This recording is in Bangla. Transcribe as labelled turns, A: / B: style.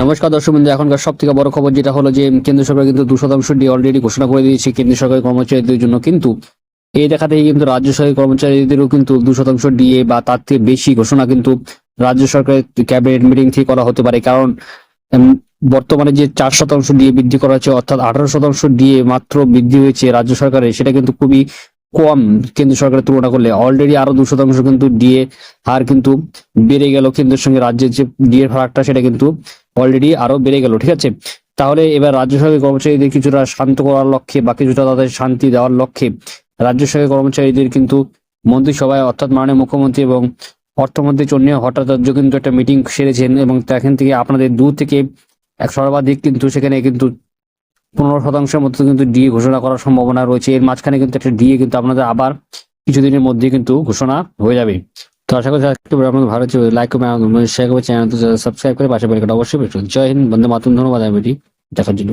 A: নমস্কার দর্শক বন্ধু এখনকার সব থেকে বড় খবর যেটা হলো যে কেন্দ্র সরকার কিন্তু দু শতাংশ ডি অলরেডি ঘোষণা করে দিয়েছে কেন্দ্র সরকারি কর্মচারীদের জন্য, কিন্তু এই দেখাতেই কিন্তু রাজ্য সরকারি কর্মচারীদেরও কিন্তু দু শতাংশ ডিএ বা তার থেকে বেশি ঘোষণা কিন্তু রাজ্য সরকারের ক্যাবিনেট মিটিং থেকে করা হতে পারে। কারণ বর্তমানে যে চার শতাংশ ডিএ বৃদ্ধি করা হচ্ছে, অর্থাৎ আঠারো শতাংশ ডিএ মাত্র বৃদ্ধি হয়েছে রাজ্য সরকারের সেটা কিন্তু খুবই কম কেন্দ্র সরকারের তুলনা করলে। অলরেডি আরও দু শতাংশ কিন্তু ডিএ হার কিন্তু বেড়ে গেল কেন্দ্রের সঙ্গে রাজ্যের যে ডিএ ফারাকটা সেটা কিন্তু অলরেডি আরও বেড়ে গেল, ঠিক আছে? তাহলে এবার রাজ্য কর্মচারীদের কিছুটা শান্ত করার লক্ষ্যে বা কিছুটা তাদের শান্তি দেওয়ার লক্ষ্যে রাজ্য কর্মচারীদের কিন্তু মন্ত্রিসভায়, অর্থাৎ মাননীয় মুখ্যমন্ত্রী এবং অর্থমন্ত্রী চন্দ্রীয় ভট্টাচার্য কিন্তু একটা মিটিং সেরেছেন এবং সেখান থেকে আপনাদের দু থেকে এক সর্বাধিক কিন্তু সেখানে কিন্তু পনেরো শতাংশের মতো কিন্তু ডিএ ঘোষণা করার সম্ভাবনা রয়েছে। এর মাঝখানে কিন্তু একটা ডিএ কিন্তু আপনাদের আবার কিছুদিনের মধ্যে কিন্তু ঘোষণা হয়ে যাবে। তো আশা করছি আজকে আপনার ভালো ছিল লাইক করবেন শেয়ার করবে চ্যানেল সাবস্ক্রাইব করে পাশে বেলকাটা অবশ্যই জয় হিন্দ বন্ধু মাতুন ধন্যবাদ, আমি দেখার জন্য।